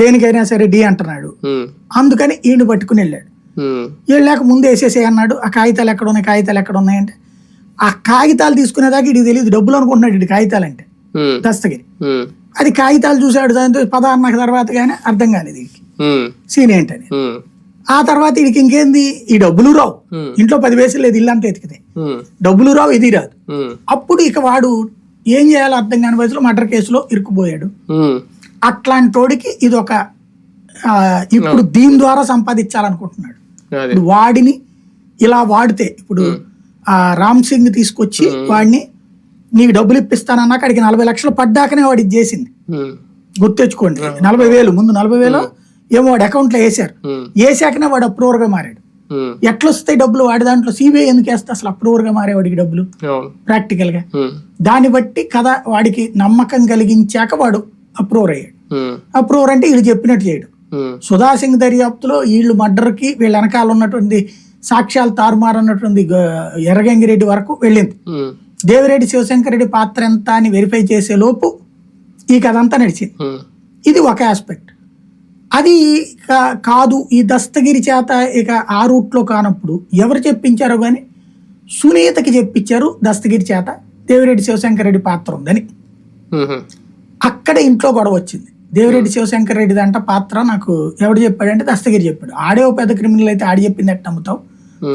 దేనికైనా సరే డి అంటున్నాడు. అందుకని ఈయన పట్టుకుని వెళ్ళాడు. వెళ్ళాక ముందు వేసేసే అన్నాడు ఆ కాగితాలు ఎక్కడ ఉన్నాయి కాగితాలు ఎక్కడ ఉన్నాయంటే ఆ కాగితాలు తీసుకునేదాకా ఇది తెలియదు డబ్బులు అనుకుంటున్నాడు ఇటు కాగితాలు అంటే. దస్తగిరి. అది కాగితాలు చూశాడు దాంతో పద అన్న తర్వాత కానీ అర్థం కాలేదు వీడికి సీన్ ఏంటని. ఆ తర్వాత వీడికి ఇంకేంది? ఈ డబ్బులు రావు. ఇంట్లో పది వేసులు లేదు ఇల్లంతా ఎతికితే. డబ్బులు రావు ఇది రాదు. అప్పుడు ఇక వాడు ఏం చేయాలో అర్థం కాని వయసులో మర్డర్ కేసులో ఇరుక్కుపోయాడు. అట్లాంటి వాడికి ఇది ఒక ఇప్పుడు దీని ద్వారా సంపాదించాలనుకుంటున్నాడు. ఇప్పుడు వాడిని ఇలా వాడితే ఇప్పుడు ఆ రామ్ సింగ్ తీసుకొచ్చి వాడిని నీకు డబ్బులు ఇప్పిస్తానన్నా అక్కడికి నలభై లక్షలు పడ్డాకనే వాడు చేసింది. గుర్తెచ్చుకోండి. నలభై వేలు ముందు నలభై వేలు ఏమో వాడి అకౌంట్లో వేసారు వేసాకనే వాడు అప్రూవర్గా మారాడు. ఉమ్, ఎట్లా వస్తాయి డబ్బులు వాడి దాంట్లో? సిబిఐ ఎందుకు వేస్తే అసలు అప్రూవర్గా మారేవాడికి డబ్బులు? అవును. ప్రాక్టికల్గా ఉమ్, దాన్ని బట్టి కథ వాడికి నమ్మకం కలిగించాక వాడు అప్రూవర్ అయ్యాడు. అప్రూవర్ అంటే వీళ్ళు చెప్పినట్టు చేయడు. ఉమ్, సుధా సింగ్ దర్యాప్తులో వీళ్ళు మర్డర్కి వీళ్ళ వెనకాల ఉన్నటువంటి సాక్ష్యాలు తారుమారు అన్నటువంటి గ- ఎర్రగంగిరెడ్డి వరకు వెళ్ళింది. దేవిరెడ్డి శివశంకర్ రెడ్డి పాత్ర ఎంత అని వెరిఫై చేసే లోపు ఈ కథ అంతా నడిచింది. ఇది ఒక ఆస్పెక్ట్ అది కాదు ఈ దస్తగిరి చేత ఇక ఆ రూట్లో కానప్పుడు ఎవరు చెప్పించారో కానీ సునీతకి చెప్పించారు దస్తగిరి చేత దేవిరెడ్డి శివశంకర్ రెడ్డి పాత్ర ఉందని. అక్కడ ఇంట్లో గొడవ వచ్చింది. దేవిరెడ్డి శివశంకర్ రెడ్డి దంట పాత్ర నాకు ఎవడు చెప్పాడంటే దస్తగిరి చెప్పాడు. ఆడే ఓ పెద్ద క్రిమినల్ అయితే ఆడి చెప్పింది ఎట్ట నమ్ముతావు?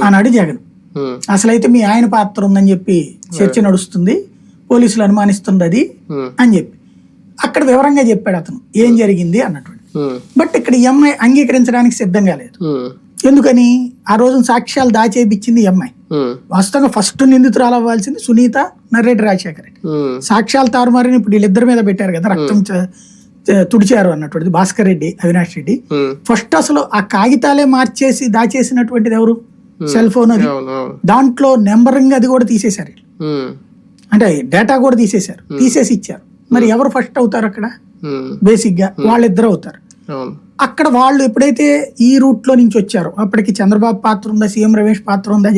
అన్నాడు జగన్. అసలైతే మీ ఆయన పాత్ర ఉందని చెప్పి చర్చ నడుస్తుంది పోలీసులు అనుమానిస్తుంది అది అని చెప్పి. అక్కడ వివరంగా చెప్పాడు అతను ఏం జరిగింది అన్నటువంటి. బట్ ఇక్కడ ఈ అమ్మాయి అంగీకరించడానికి సిద్ధంగా లేదు. ఎందుకని? ఆ రోజున సాక్ష్యాలు ఈ అమ్మాయి. ఉమ్, వాస్తవంగా ఫస్ట్ నిందితురాలు అవ్వాల్సింది సునీత నర్రెడ్డి రాజశేఖర రెడ్డి. ఉమ్, సాక్ష్యాలు తారుమారని ఇప్పుడు వీళ్ళిద్దరి మీద పెట్టారు కదా రక్తం చ- తుడిచారు అన్నటువంటిది భాస్కర్ రెడ్డి అవినాష్ రెడ్డి. ఫస్ట్ అసలు ఆ కాగితాలే మార్చేసి దాచేసినటువంటిది ఎవరు? సెల్ ఫోన్ అది. దాంట్లో నెంబరింగ్ అది కూడా తీసేశారు అంటే డేటా కూడా తీసేశారు. తీసేసి ఇచ్చారు. మరి ఎవరు ఫస్ట్ అవుతారు అక్కడ? బేసిక్గా వాళ్ళిద్దరు అవుతారు. అక్కడ వాళ్ళు ఎప్పుడైతే ఈ రూట్లో నుంచి వచ్చారో అప్పటికి చంద్రబాబు పాత్ర ఉందా సీఎం రమేష్ పాత్ర ఉందా